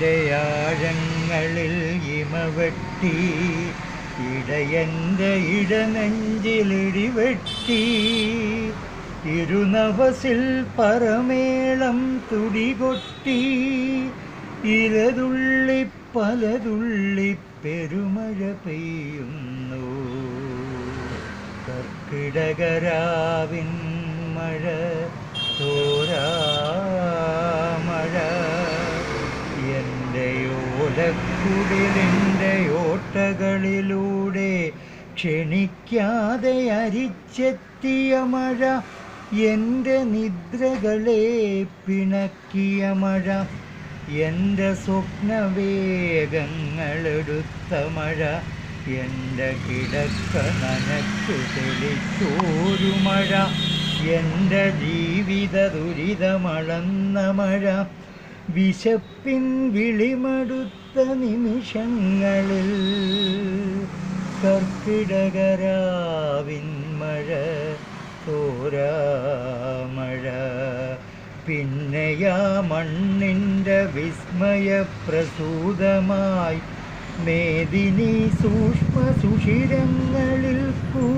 എന്റെ ആഴങ്ങളിൽ ഇമവെട്ടി ഇടയന്റെ ഇടനെഞ്ചിലിടിവെട്ടി ഇരുനവസിൽ പരമേളം തുടികൊട്ടി ഇരതുള്ളി പലതുള്ളി പെരുമഴ പെയ്യുന്നു. കർക്കിടകരാവിൻ മഴ എന്റെ ഓട്ടകളിലൂടെ ക്ഷണിക്കാതെ അരിച്ചെത്തിയ മഴ എന്റെ നിദ്രകളെ പിണക്കിയ മഴ എന്റെ സ്വപ്നവേഗങ്ങളെടുത്ത മഴ എന്റെ കിടക്ക നനച്ചു തെളിച്ചോരു മഴ എന്റെ ജീവിത ദുരിതമളന്ന മഴ വിശപ്പിൻ വിളിമടുത്ത നിമിഷങ്ങളിൽ കർക്കിടകരാവിൻ മഴ തോരാമഴ. പിന്നെയാ മണ്ണിന്റെ വിസ്മയപ്രസൂതമായി മേദിനി സൂക്ഷ്മ സുഷിരങ്ങളിൽ കൂടി